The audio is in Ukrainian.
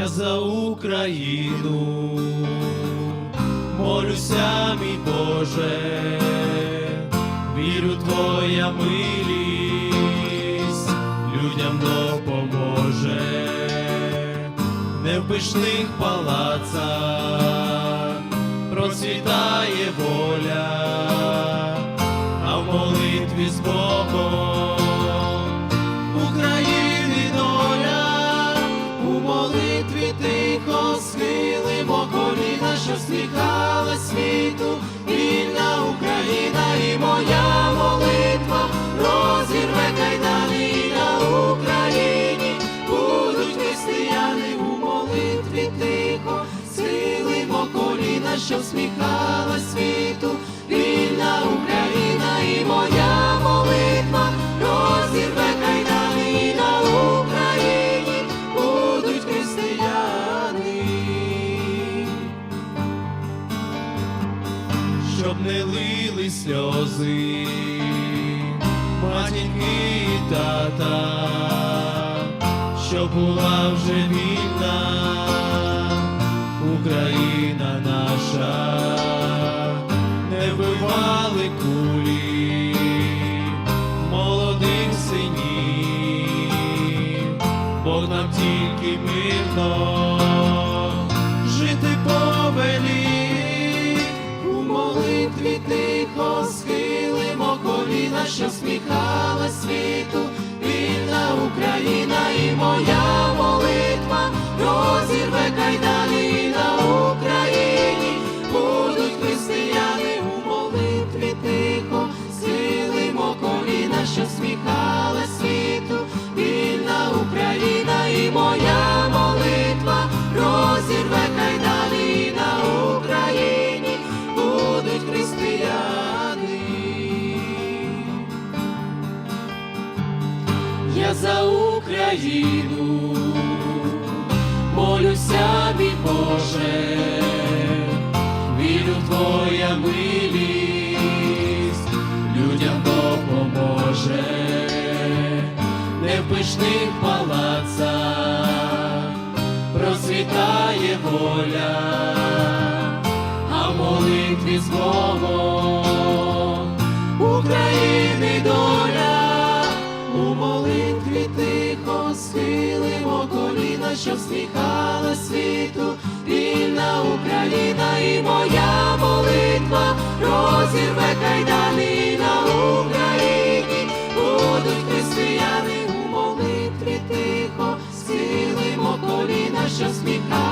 я за Україну, молюся, мій Боже, вірю, Твоя милість людям допоможе, не в пишних палацах процвітає воля, що всміхала світу, вільна Україна і моя молитва. Розірве кайдани і на Україні будуть християни, щоб не лили сльози, матінки і тата, щоб була вже вільна кулі. Молодих синів, Бог нам тільки мирно жити повелів, у молитві тихо схилимо коліна, що сміхала світу, вільна Україна Я за Україну. Молюся, мій Боже, вірю Твоя милість, людям допоможе, не в пишних палацах. Процвітає воля, а молитві з що всміхала світу, вільна Україна і моя молитва. Розірве кайдани на Україні. Будуть християни у молитві тихо, схилимо коліна, що сміхала